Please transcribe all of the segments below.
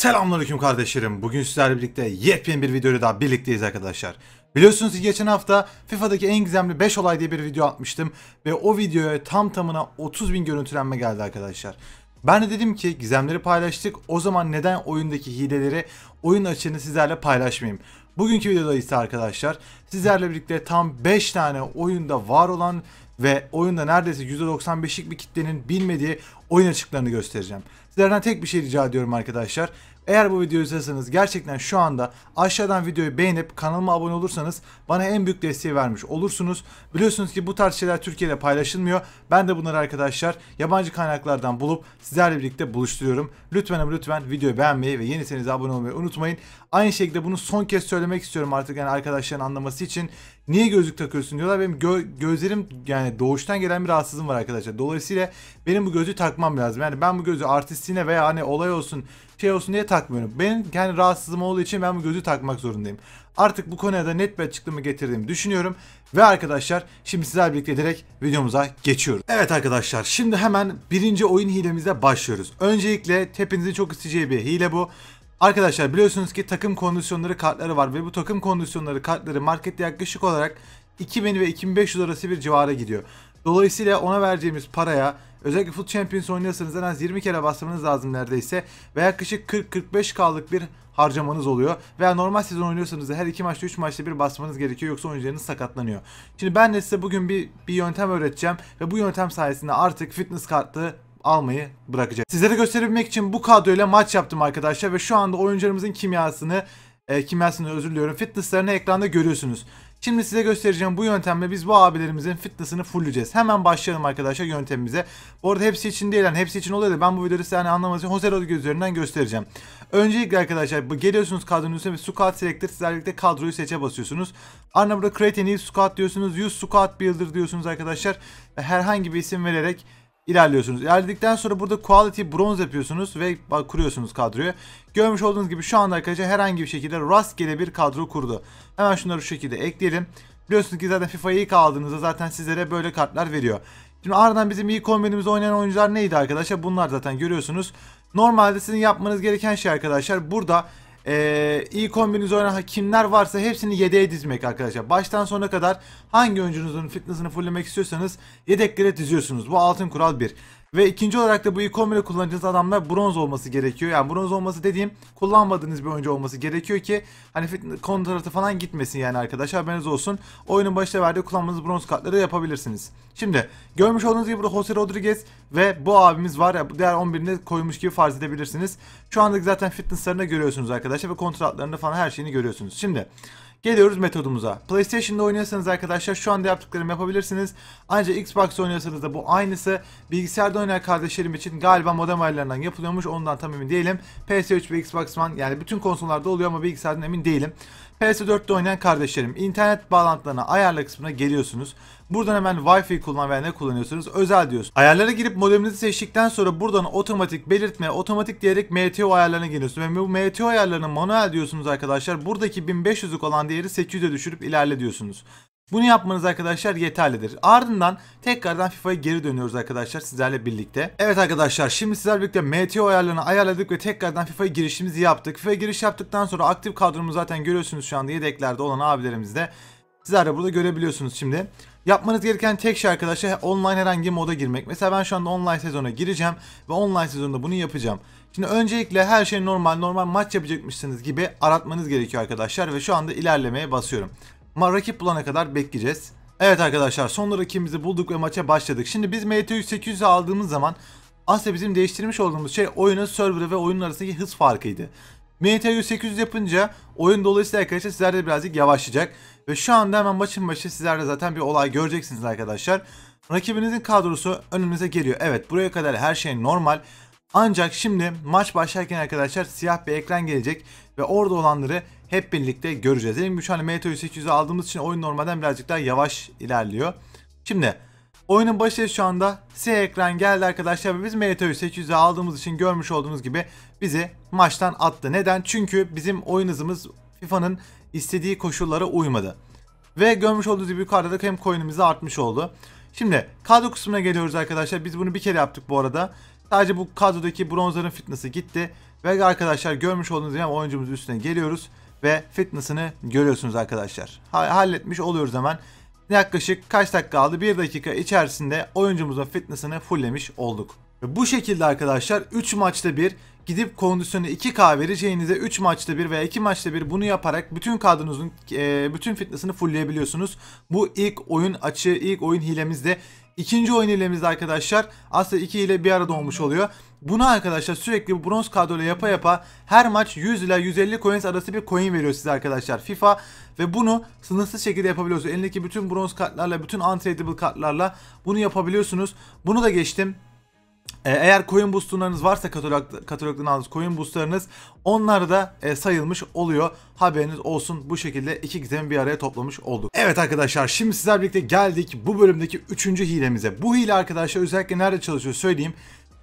Selamünaleyküm kardeşlerim. Bugün sizlerle birlikte yepyeni bir videoyla daha birlikteyiz arkadaşlar. Biliyorsunuz ki geçen hafta FIFA'daki en gizemli 5 olay diye bir video atmıştım. Ve o videoya tam tamına 30 bin görüntülenme geldi arkadaşlar. Ben de dedim ki gizemleri paylaştık. O zaman neden oyundaki hileleri, oyun açığını sizlerle paylaşmayayım? Bugünkü videoda ise arkadaşlar sizlerle birlikte tam 5 tane oyunda var olan ve oyunda neredeyse %95'lik bir kitlenin bilmediği oyun açıklarını göstereceğim. Sizlerden tek bir şey rica ediyorum arkadaşlar. Eğer bu videoyu izliyorsanız gerçekten şu anda aşağıdan videoyu beğenip kanalıma abone olursanız bana en büyük desteği vermiş olursunuz. Biliyorsunuz ki bu tarz şeyler Türkiye'de paylaşılmıyor. Ben de bunları arkadaşlar yabancı kaynaklardan bulup sizlerle birlikte buluşturuyorum. Lütfen lütfen videoyu beğenmeyi ve yeniyseniz abone olmayı unutmayın. Aynı şekilde bunu son kez söylemek istiyorum artık yani arkadaşların anlaması için. Niye gözlük takıyorsun diyorlar. Benim gö- gözlerim yani doğuştan gelen bir rahatsızlığım var arkadaşlar. Dolayısıyla benim bu gözlüğü takmam lazım. Yani ben bu gözü artistliğine veya hani olay olsun şey olsun diye takmıyorum. Benim kendi rahatsızlığım olduğu için ben bu gözlüğü takmak zorundayım. Artık bu konuya da net bir açıklama getirdiğimi düşünüyorum. Ve arkadaşlar şimdi sizlerle birlikte direkt videomuza geçiyoruz. Evet arkadaşlar şimdi hemen birinci oyun hilemize başlıyoruz. Öncelikle hepinizin çok isteyeceği bir hile bu. Arkadaşlar biliyorsunuz ki takım kondisyonları kartları var ve bu takım kondisyonları kartları markette yaklaşık olarak 2000 ve 2500 arası bir civara gidiyor. Dolayısıyla ona vereceğimiz paraya özellikle Foot Champions oynuyorsanız en az 20 kere basmanız lazım neredeyse ve yaklaşık 40-45 kaldık bir harcamanız oluyor. Veya normal sezon oynuyorsanız da her iki maçta 3 maçta bir basmanız gerekiyor yoksa oyuncularınız sakatlanıyor. Şimdi ben de size bugün bir, bir yöntem öğreteceğim ve bu yöntem sayesinde artık fitness kartı almayı bırakacak. Sizlere gösterebilmek için bu kadroyla maç yaptım arkadaşlar ve şu anda oyuncularımızın kimyasını e, kimyasını özür diliyorum fitnesslerini ekranda görüyorsunuz. Şimdi size göstereceğim bu yöntemle biz bu abilerimizin fitness'ını fullleyeceğiz. Hemen başlayalım arkadaşlar yöntemimize. Bu arada hepsi için değil yani hepsi için oluyor da ben bu videoda size hani anlamanız için Jose Rodriguez göstereceğim. Öncelikle arkadaşlar geliyorsunuz kadronun üstüne ve squad selector sizlerle birlikte kadroyu seçe basıyorsunuz. Ardından burada create a new squad diyorsunuz. Use squad builder diyorsunuz arkadaşlar. Herhangi bir isim vererek ilerliyorsunuz. İlerledikten sonra burada quality bronze yapıyorsunuz ve kuruyorsunuz kadroyu. Görmüş olduğunuz gibi şu anda arkadaşlar herhangi bir şekilde rastgele bir kadro kurdu. Hemen şunları şu şekilde ekleyelim. Biliyorsunuz ki zaten FIFA'yı ilk aldığınızda zaten sizlere böyle kartlar veriyor. Şimdi ardından bizim ilk kombinimizde oynayan oyuncular neydi arkadaşlar? Bunlar zaten görüyorsunuz. Normalde sizin yapmanız gereken şey arkadaşlar burada ee, iyi kombiniz oynayan kimler varsa hepsini yedeğe dizmek arkadaşlar. Baştan sona kadar hangi oyuncunuzun fitness'ını fulllemek istiyorsanız yedeklere diziyorsunuz. Bu altın kural 1. Ve ikinci olarak da bu ilk kombini kullanacağınız adamlar bronz olması gerekiyor. Yani bronz olması dediğim kullanmadığınız bir oyuncu olması gerekiyor ki hani kontratı falan gitmesin yani arkadaşlar haberiniz olsun. Oyunun başta verdiği kullanmanız bronz kartları yapabilirsiniz. Şimdi görmüş olduğunuz gibi burada Jose Rodriguez ve bu abimiz var ya diğer 11'ini koymuş gibi farz edebilirsiniz. Şu andaki zaten fitnesslarını görüyorsunuz arkadaşlar ve kontratlarını falan her şeyini görüyorsunuz. Şimdi Geliyoruz metodumuza. PlayStation'da oynuyorsanız arkadaşlar şu anda yaptıklarımı yapabilirsiniz. Ancak Xbox oynuyorsanız da bu aynısı. Bilgisayarda oynayan kardeşlerim için galiba modem ayarlarından yapılıyormuş. Ondan tam emin değilim. PS3 ve Xbox One yani bütün konsollarda oluyor ama bilgisayardan emin değilim. PS4'te oynayan kardeşlerim internet bağlantılarına ayarla kısmına geliyorsunuz. Buradan hemen Wi-Fi kullan veya ne kullanıyorsunuz özel diyorsunuz. Ayarlara girip modeminizi seçtikten sonra buradan otomatik belirtme, otomatik diyerek MTO ayarlarına geliyorsunuz. Ve bu MTO ayarlarını manuel diyorsunuz arkadaşlar. Buradaki 1500'lük olan değeri 800'e düşürüp ilerle diyorsunuz. Bunu yapmanız arkadaşlar yeterlidir. Ardından tekrardan FIFA'ya geri dönüyoruz arkadaşlar sizlerle birlikte. Evet arkadaşlar şimdi sizlerle birlikte MTO ayarlarını ayarladık ve tekrardan FIFA'ya girişimizi yaptık. FIFA'ya giriş yaptıktan sonra aktif kadromuzu zaten görüyorsunuz şu anda yedeklerde olan abilerimizde. Sizler de burada görebiliyorsunuz şimdi. Yapmanız gereken tek şey arkadaşlar online herhangi moda girmek. Mesela ben şu anda online sezona gireceğim ve online sezonda bunu yapacağım. Şimdi öncelikle her şey normal normal maç yapacakmışsınız gibi aratmanız gerekiyor arkadaşlar ve şu anda ilerlemeye basıyorum. Ma rakip bulana kadar bekleyeceğiz. Evet arkadaşlar son rakibimizi bulduk ve maça başladık. Şimdi biz MT 800'ü aldığımız zaman aslında bizim değiştirmiş olduğumuz şey oyunun serverı ve oyunun arasındaki hız farkıydı. MT 800 yapınca oyun dolayısıyla arkadaşlar sizlerde birazcık yavaşlayacak. Ve şu anda hemen maçın başı sizlerde zaten bir olay göreceksiniz arkadaşlar. Rakibinizin kadrosu önünüze geliyor. Evet buraya kadar her şey normal. Ancak şimdi maç başlarken arkadaşlar siyah bir ekran gelecek ve orada olanları hep birlikte göreceğiz. Dediğim gibi şu an MT 800'ü aldığımız için oyun normalden birazcık daha yavaş ilerliyor. Şimdi oyunun başı şu anda siyah ekran geldi arkadaşlar ve biz MT 800'ü aldığımız için görmüş olduğunuz gibi bizi maçtan attı. Neden? Çünkü bizim oyun hızımız FIFA'nın istediği koşullara uymadı. Ve görmüş olduğunuz gibi yukarıda da hem coin'imiz artmış oldu. Şimdi kadro kısmına geliyoruz arkadaşlar. Biz bunu bir kere yaptık bu arada. Sadece bu kadrodaki bronzların fitness'ı gitti. Ve arkadaşlar görmüş olduğunuz gibi oyuncumuzun üstüne geliyoruz ve fitness'ını görüyorsunuz arkadaşlar. Ha- halletmiş oluyoruz hemen. Yaklaşık kaç dakika aldı? 1 dakika içerisinde oyuncumuzun fitness'ını fulllemiş olduk. Bu şekilde arkadaşlar 3 maçta bir gidip kondisyonu 2K vereceğinize 3 maçta bir veya 2 maçta bir bunu yaparak bütün kadronuzun e, bütün fitness'ını fullleyebiliyorsunuz. Bu ilk oyun açığı, ilk oyun hilemizde. İkinci oyun hilemizde arkadaşlar aslında iki hile bir arada olmuş oluyor. Bunu arkadaşlar sürekli bronz kadroyla yapa yapa her maç 100 ile 150 coins arası bir coin veriyor size arkadaşlar FIFA ve bunu sınırsız şekilde yapabiliyorsunuz. Elindeki bütün bronz kartlarla, bütün untradeable kartlarla bunu yapabiliyorsunuz. Bunu da geçtim. Ee, Eğer coin boostlarınız varsa katalog, katalogdan aldığınız coin boostlarınız onlar da e, sayılmış oluyor. Haberiniz olsun bu şekilde iki gizemi bir araya toplamış olduk. Evet arkadaşlar şimdi sizlerle birlikte geldik bu bölümdeki üçüncü hilemize. Bu hile arkadaşlar özellikle nerede çalışıyor söyleyeyim.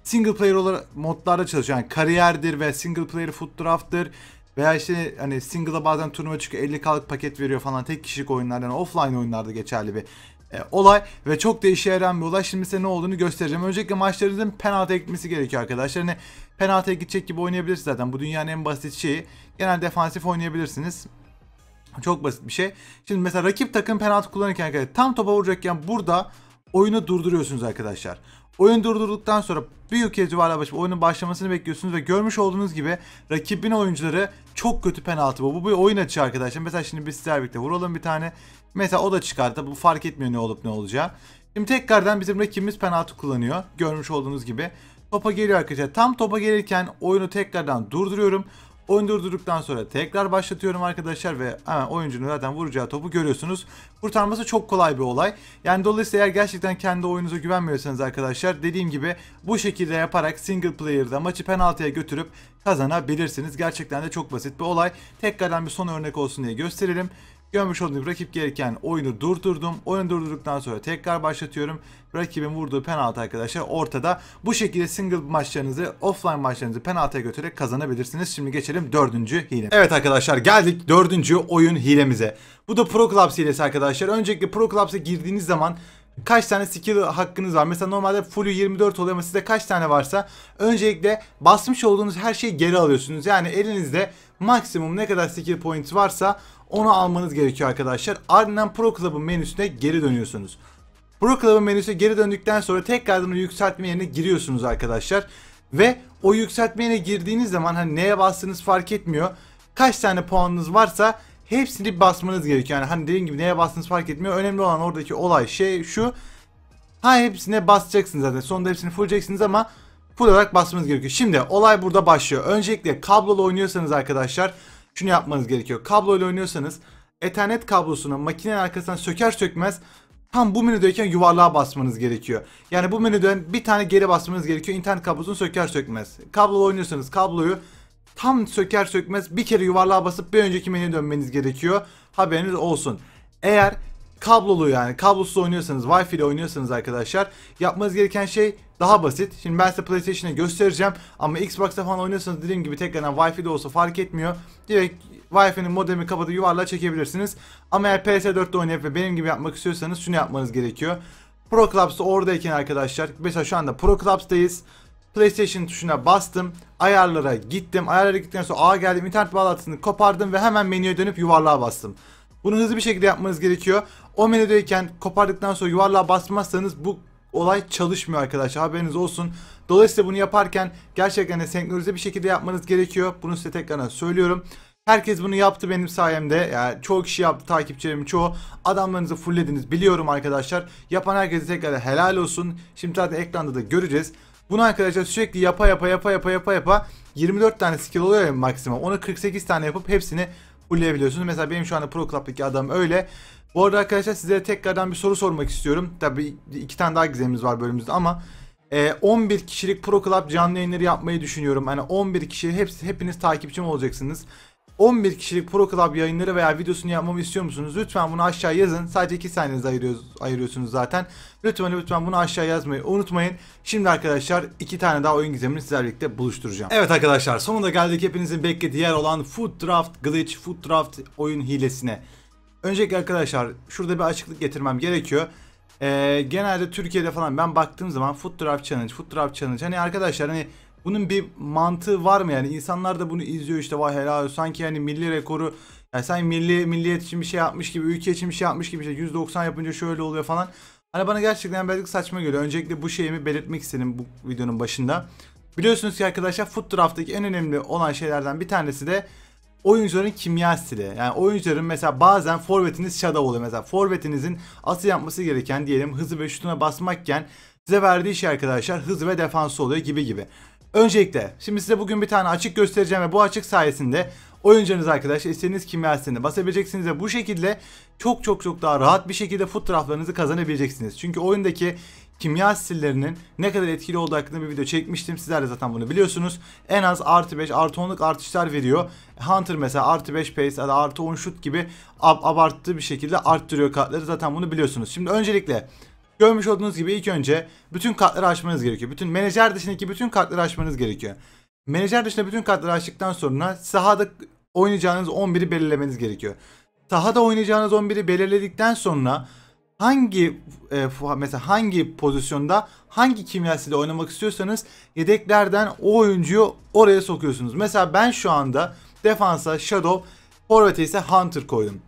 Single player olarak modlarda çalışıyor. Yani kariyerdir ve single player foot draft'tır. Veya işte hani single'a bazen turnuva çıkıyor 50k'lık paket veriyor falan tek kişilik oyunlarda yani offline oyunlarda geçerli bir e, olay ve çok da işe yarayan bir olay. Şimdi size ne olduğunu göstereceğim. Öncelikle maçlarınızın penaltıya gitmesi gerekiyor arkadaşlar. Hani penaltıya gidecek gibi oynayabilirsiniz zaten. Bu dünyanın en basit şeyi. Genel defansif oynayabilirsiniz. Çok basit bir şey. Şimdi mesela rakip takım penaltı kullanırken tam topa vuracakken burada oyunu durduruyorsunuz arkadaşlar. Oyun durdurduktan sonra bir kez yuvarlığa başlayıp oyunun başlamasını bekliyorsunuz ve görmüş olduğunuz gibi rakibin oyuncuları çok kötü penaltı bu. Bu bir oyun açığı arkadaşlar. Mesela şimdi biz sizlerle birlikte vuralım bir tane. Mesela o da çıkardı. Bu fark etmiyor ne olup ne olacağı. Şimdi tekrardan bizim rakibimiz penaltı kullanıyor. Görmüş olduğunuz gibi. Topa geliyor arkadaşlar. Tam topa gelirken oyunu tekrardan durduruyorum. Oyun durdurduktan sonra tekrar başlatıyorum arkadaşlar ve hemen oyuncunun zaten vuracağı topu görüyorsunuz. Kurtarması çok kolay bir olay. Yani dolayısıyla eğer gerçekten kendi oyunuza güvenmiyorsanız arkadaşlar dediğim gibi bu şekilde yaparak single player'da maçı penaltıya götürüp kazanabilirsiniz. Gerçekten de çok basit bir olay. Tekrardan bir son örnek olsun diye gösterelim. Görmüş olduğunuz rakip gelirken oyunu durdurdum. Oyunu durdurduktan sonra tekrar başlatıyorum. Rakibin vurduğu penaltı arkadaşlar ortada. Bu şekilde single maçlarınızı, offline maçlarınızı penaltıya götürerek kazanabilirsiniz. Şimdi geçelim dördüncü hile. Evet arkadaşlar geldik dördüncü oyun hilemize. Bu da Pro Clubs hilesi arkadaşlar. Öncelikle Pro Clubs'a girdiğiniz zaman kaç tane skill hakkınız var. Mesela normalde full'ü 24 oluyor ama sizde kaç tane varsa öncelikle basmış olduğunuz her şeyi geri alıyorsunuz. Yani elinizde maksimum ne kadar skill point varsa onu almanız gerekiyor arkadaşlar. Ardından Pro Club'ın menüsüne geri dönüyorsunuz. Pro Club'ın menüsüne geri döndükten sonra tekrardan o yükseltme yerine giriyorsunuz arkadaşlar. Ve o yükseltme yerine girdiğiniz zaman hani neye bastığınız fark etmiyor. Kaç tane puanınız varsa hepsini basmanız gerekiyor. Yani hani dediğim gibi neye bastığınız fark etmiyor. Önemli olan oradaki olay şey şu. Ha hepsine basacaksınız zaten. Sonunda hepsini fulleceksiniz ama full olarak basmanız gerekiyor. Şimdi olay burada başlıyor. Öncelikle kablolu oynuyorsanız arkadaşlar şunu yapmanız gerekiyor. Kabloyla oynuyorsanız Ethernet kablosunu makinenin arkasından söker sökmez tam bu menüdeyken yuvarlığa basmanız gerekiyor. Yani bu menüden bir tane geri basmanız gerekiyor. İnternet kablosunu söker sökmez. Kablolu oynuyorsanız kabloyu tam söker sökmez bir kere yuvarlığa basıp bir önceki menüye dönmeniz gerekiyor. Haberiniz olsun. Eğer kablolu yani kablosuz oynuyorsanız Wi-Fi ile oynuyorsanız arkadaşlar yapmanız gereken şey daha basit. Şimdi ben size PlayStation'ı göstereceğim ama Xbox'ta falan oynuyorsanız dediğim gibi tekrardan Wi-Fi de olsa fark etmiyor. Direkt Wi-Fi'nin modemi kapatıp yuvarlığa çekebilirsiniz. Ama eğer PS4'te oynayıp ve benim gibi yapmak istiyorsanız şunu yapmanız gerekiyor. Pro Clubs'ta oradayken arkadaşlar mesela şu anda Pro Clubs'tayız. PlayStation tuşuna bastım. Ayarlara gittim. Ayarlara gittikten sonra A geldim. internet bağlantısını kopardım ve hemen menüye dönüp yuvarlığa bastım. Bunu hızlı bir şekilde yapmanız gerekiyor. O menüdeyken kopardıktan sonra yuvarlığa basmazsanız bu olay çalışmıyor arkadaşlar haberiniz olsun. Dolayısıyla bunu yaparken gerçekten de senkronize bir şekilde yapmanız gerekiyor. Bunu size tekrardan söylüyorum. Herkes bunu yaptı benim sayemde. Yani çoğu kişi yaptı takipçilerim çoğu. Adamlarınızı fulllediniz biliyorum arkadaşlar. Yapan herkese tekrar helal olsun. Şimdi zaten ekranda da göreceğiz. Bunu arkadaşlar sürekli yapa yapa yapa yapa yapa yapa 24 tane skill oluyor ya maksimum. Onu 48 tane yapıp hepsini fullleyebiliyorsunuz. Mesela benim şu anda Pro Club'daki adam öyle. Bu arada arkadaşlar size tekrardan bir soru sormak istiyorum. Tabii iki tane daha gizemimiz var bölümümüzde ama e, 11 kişilik Pro Club canlı yayınları yapmayı düşünüyorum. Hani 11 kişi hepsi hepiniz takipçim olacaksınız. 11 kişilik Pro Club yayınları veya videosunu yapmamı istiyor musunuz? Lütfen bunu aşağı yazın. Sadece 2 saniyenizi ayırıyoruz, ayırıyorsunuz zaten. Lütfen lütfen bunu aşağı yazmayı unutmayın. Şimdi arkadaşlar iki tane daha oyun gizemini sizlerle birlikte buluşturacağım. Evet arkadaşlar sonunda geldik hepinizin beklediği yer olan Food Draft Glitch Food Draft oyun hilesine. Öncelikle arkadaşlar şurada bir açıklık getirmem gerekiyor. Ee, genelde Türkiye'de falan ben baktığım zaman Food Draft Challenge, Food Draft Challenge hani arkadaşlar hani bunun bir mantığı var mı yani? İnsanlar da bunu izliyor işte vay helal sanki yani milli rekoru yani sen milli milliyet için bir şey yapmış gibi, ülke için bir şey yapmış gibi işte 190 yapınca şöyle oluyor falan. Hani bana gerçekten birazcık saçma geliyor. Öncelikle bu şeyimi belirtmek istedim bu videonun başında. Biliyorsunuz ki arkadaşlar Foot Draft'taki en önemli olan şeylerden bir tanesi de oyuncuların kimya stili. Yani oyuncuların mesela bazen forvetiniz shadow oluyor. Mesela forvetinizin asıl yapması gereken diyelim hızı ve şutuna basmakken size verdiği şey arkadaşlar hız ve defansı oluyor gibi gibi. Öncelikle şimdi size bugün bir tane açık göstereceğim ve bu açık sayesinde oyuncularınız arkadaşlar istediğiniz kimya stilini basabileceksiniz ve bu şekilde çok çok çok daha rahat bir şekilde foot draftlarınızı kazanabileceksiniz. Çünkü oyundaki kimya stillerinin ne kadar etkili olduğu hakkında bir video çekmiştim. Sizler de zaten bunu biliyorsunuz. En az artı 5 artı 10'luk artışlar veriyor. Hunter mesela artı 5 pace ya da artı 10 şut gibi ab abarttığı bir şekilde arttırıyor kartları. Zaten bunu biliyorsunuz. Şimdi öncelikle görmüş olduğunuz gibi ilk önce bütün kartları açmanız gerekiyor. Bütün menajer dışındaki bütün kartları açmanız gerekiyor. Menajer dışında bütün kartları açtıktan sonra sahada oynayacağınız 11'i belirlemeniz gerekiyor. Sahada oynayacağınız 11'i belirledikten sonra hangi e, mesela hangi pozisyonda hangi kimyasıyla oynamak istiyorsanız yedeklerden o oyuncuyu oraya sokuyorsunuz. Mesela ben şu anda defansa Shadow, forvete ise Hunter koydum.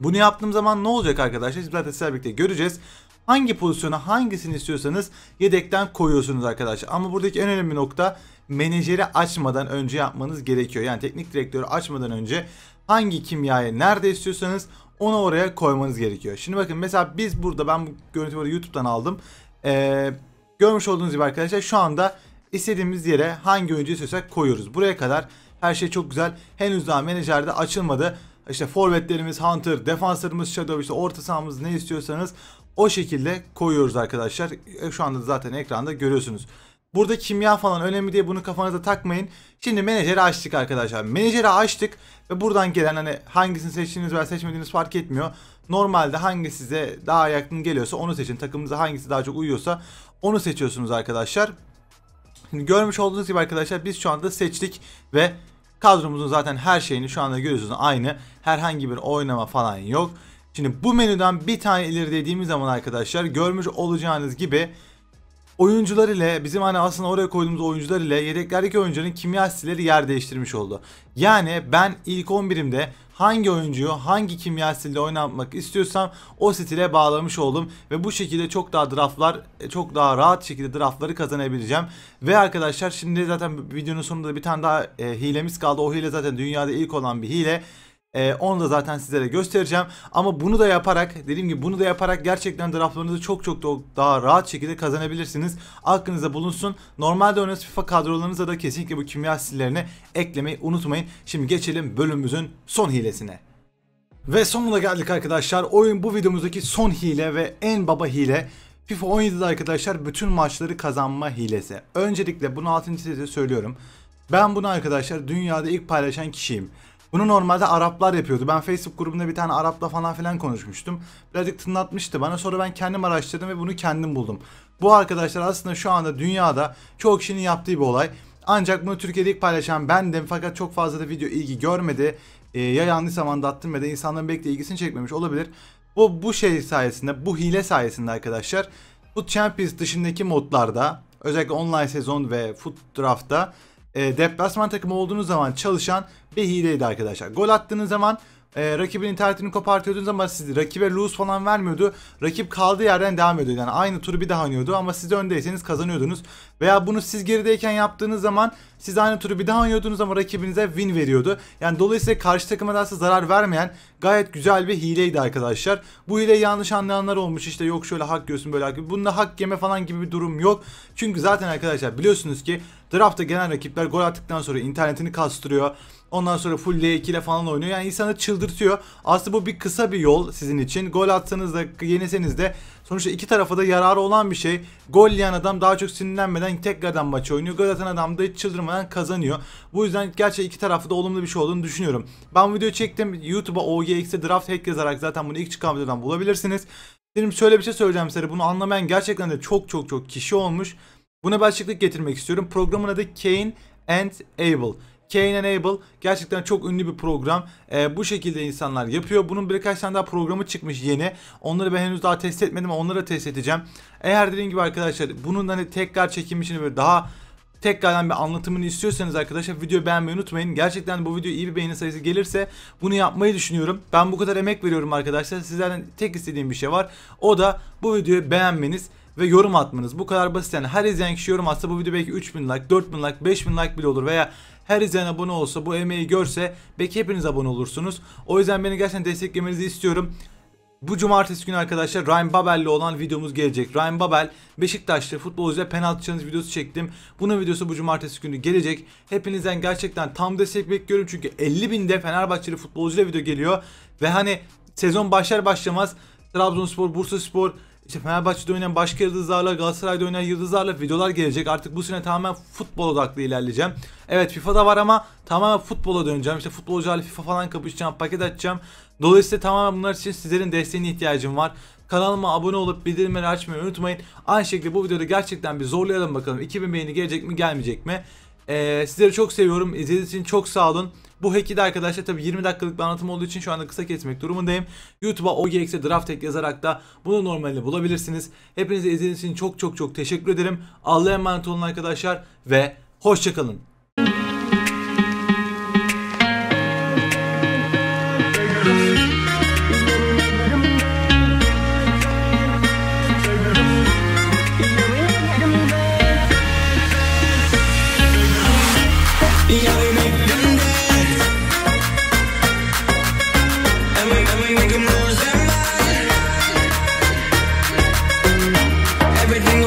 Bunu yaptığım zaman ne olacak arkadaşlar? Biz zaten sizlerle birlikte göreceğiz. Hangi pozisyona hangisini istiyorsanız yedekten koyuyorsunuz arkadaşlar. Ama buradaki en önemli nokta menajeri açmadan önce yapmanız gerekiyor. Yani teknik direktörü açmadan önce hangi kimyayı nerede istiyorsanız onu oraya koymanız gerekiyor. Şimdi bakın mesela biz burada ben bu görüntüleri YouTube'dan aldım. Ee, görmüş olduğunuz gibi arkadaşlar şu anda istediğimiz yere hangi oyuncu istiyorsak koyuyoruz. Buraya kadar her şey çok güzel. Henüz daha menajerde açılmadı. İşte forvetlerimiz Hunter, defanslarımız Shadow, işte orta sahamız ne istiyorsanız o şekilde koyuyoruz arkadaşlar. E, şu anda zaten ekranda görüyorsunuz. Burada kimya falan önemli diye bunu kafanıza takmayın. Şimdi menajeri açtık arkadaşlar. Menajeri açtık ve buradan gelen hani hangisini seçtiğiniz veya seçmediğiniz fark etmiyor. Normalde hangi size daha yakın geliyorsa onu seçin. Takımınıza hangisi daha çok uyuyorsa onu seçiyorsunuz arkadaşlar. Şimdi görmüş olduğunuz gibi arkadaşlar biz şu anda seçtik ve kadromuzun zaten her şeyini şu anda görüyorsunuz aynı. Herhangi bir oynama falan yok. Şimdi bu menüden bir tane ileri dediğimiz zaman arkadaşlar görmüş olacağınız gibi oyuncular ile bizim hani aslında oraya koyduğumuz oyuncular ile yedeklerdeki oyuncuların kimya stilleri yer değiştirmiş oldu. Yani ben ilk 11'imde hangi oyuncuyu hangi kimya stiliyle oynatmak istiyorsam o stile bağlamış oldum ve bu şekilde çok daha draftlar çok daha rahat şekilde draftları kazanabileceğim. Ve arkadaşlar şimdi zaten videonun sonunda bir tane daha e, hilemiz kaldı. O hile zaten dünyada ilk olan bir hile. Ee, onu da zaten sizlere göstereceğim. Ama bunu da yaparak dediğim gibi bunu da yaparak gerçekten draftlarınızı çok çok daha rahat şekilde kazanabilirsiniz. Aklınızda bulunsun. Normalde oynadığınız FIFA kadrolarınıza da kesinlikle bu kimya stillerini eklemeyi unutmayın. Şimdi geçelim bölümümüzün son hilesine. Ve sonuna geldik arkadaşlar. Oyun bu videomuzdaki son hile ve en baba hile. FIFA 17'de arkadaşlar bütün maçları kazanma hilesi. Öncelikle bunu 6. size söylüyorum. Ben bunu arkadaşlar dünyada ilk paylaşan kişiyim. Bunu normalde Araplar yapıyordu. Ben Facebook grubunda bir tane Arapla falan filan konuşmuştum. Birazcık tınlatmıştı bana. Sonra ben kendim araştırdım ve bunu kendim buldum. Bu arkadaşlar aslında şu anda dünyada çok kişinin yaptığı bir olay. Ancak bunu Türkiye'de ilk paylaşan bendim fakat çok fazla da video ilgi görmedi. Ee, ya yanlış zamanda attım ya da insanların belki de ilgisini çekmemiş olabilir. Bu, bu şey sayesinde, bu hile sayesinde arkadaşlar bu Champions dışındaki modlarda özellikle online sezon ve foot draft'ta e, deplasman takımı olduğunuz zaman çalışan bir hileydi arkadaşlar. Gol attığınız zaman e, rakibin internetini kopartıyordunuz ama siz rakibe lose falan vermiyordu. Rakip kaldığı yerden devam ediyordu. Yani aynı turu bir daha oynuyordu ama siz öndeyseniz kazanıyordunuz. Veya bunu siz gerideyken yaptığınız zaman siz aynı turu bir daha oynuyordunuz ama rakibinize win veriyordu. Yani dolayısıyla karşı takıma da zarar vermeyen gayet güzel bir hileydi arkadaşlar. Bu hileyi yanlış anlayanlar olmuş işte yok şöyle hak yiyorsun böyle hak Bunda hak yeme falan gibi bir durum yok. Çünkü zaten arkadaşlar biliyorsunuz ki draftta gelen rakipler gol attıktan sonra internetini kastırıyor. Ondan sonra full L2 ile falan oynuyor. Yani insanı çıldırtıyor. Aslında bu bir kısa bir yol sizin için. Gol atsanız da yeniseniz de sonuçta iki tarafa da yararı olan bir şey. Gol yiyen adam daha çok sinirlenmeden tekrardan maçı oynuyor. Gol atan adam da hiç çıldırmadan kazanıyor. Bu yüzden gerçekten iki tarafı da olumlu bir şey olduğunu düşünüyorum. Ben bu videoyu çektim. YouTube'a OGX'e draft hack yazarak zaten bunu ilk çıkan videodan bulabilirsiniz. Benim şöyle bir şey söyleyeceğim size. Bunu anlamayan gerçekten de çok çok çok kişi olmuş. Buna bir açıklık getirmek istiyorum. Programın adı Kane and Able. Kane Enable gerçekten çok ünlü bir program. Ee, bu şekilde insanlar yapıyor. Bunun birkaç tane daha programı çıkmış yeni. Onları ben henüz daha test etmedim ama onları da test edeceğim. Eğer dediğim gibi arkadaşlar bunun hani tekrar çekim için böyle daha tekrardan bir anlatımını istiyorsanız arkadaşlar videoyu beğenmeyi unutmayın. Gerçekten bu video iyi bir beğeni sayısı gelirse bunu yapmayı düşünüyorum. Ben bu kadar emek veriyorum arkadaşlar. Sizlerden tek istediğim bir şey var. O da bu videoyu beğenmeniz ve yorum atmanız. Bu kadar basit yani. Her izleyen kişi yorum atsa bu video belki 3000 like, 4000 like, 5000 like bile olur veya her izleyen abone olsa bu emeği görse belki hepiniz abone olursunuz. O yüzden beni gerçekten desteklemenizi istiyorum. Bu cumartesi günü arkadaşlar Ryan Babel'le olan videomuz gelecek. Ryan Babel Beşiktaşlı futbolcuya penaltı challenge videosu çektim. Bunun videosu bu cumartesi günü gelecek. Hepinizden gerçekten tam destek bekliyorum çünkü 50 binde Fenerbahçeli futbolcuyla video geliyor. Ve hani sezon başlar başlamaz Trabzonspor, Bursaspor, işte Fenerbahçe'de oynayan başka yıldızlarla, Galatasaray'da oynayan yıldızlarla videolar gelecek. Artık bu sene tamamen futbol odaklı ilerleyeceğim. Evet FIFA'da var ama tamamen futbola döneceğim. İşte futbolcularla FIFA falan kapışacağım, paket açacağım. Dolayısıyla tamamen bunlar için sizlerin desteğine ihtiyacım var. Kanalıma abone olup bildirimleri açmayı unutmayın. Aynı şekilde bu videoda gerçekten bir zorlayalım bakalım. 2000 beğeni gelecek mi gelmeyecek mi? Ee, sizleri çok seviyorum. İzlediğiniz için çok sağ olun. Bu hack'i de arkadaşlar tabi 20 dakikalık bir anlatım olduğu için şu anda kısa kesmek durumundayım. YouTube'a OGX'e draft hack yazarak da bunu normalde bulabilirsiniz. Hepinize izlediğiniz için çok çok çok teşekkür ederim. Allah'a emanet olun arkadaşlar ve hoşçakalın. everything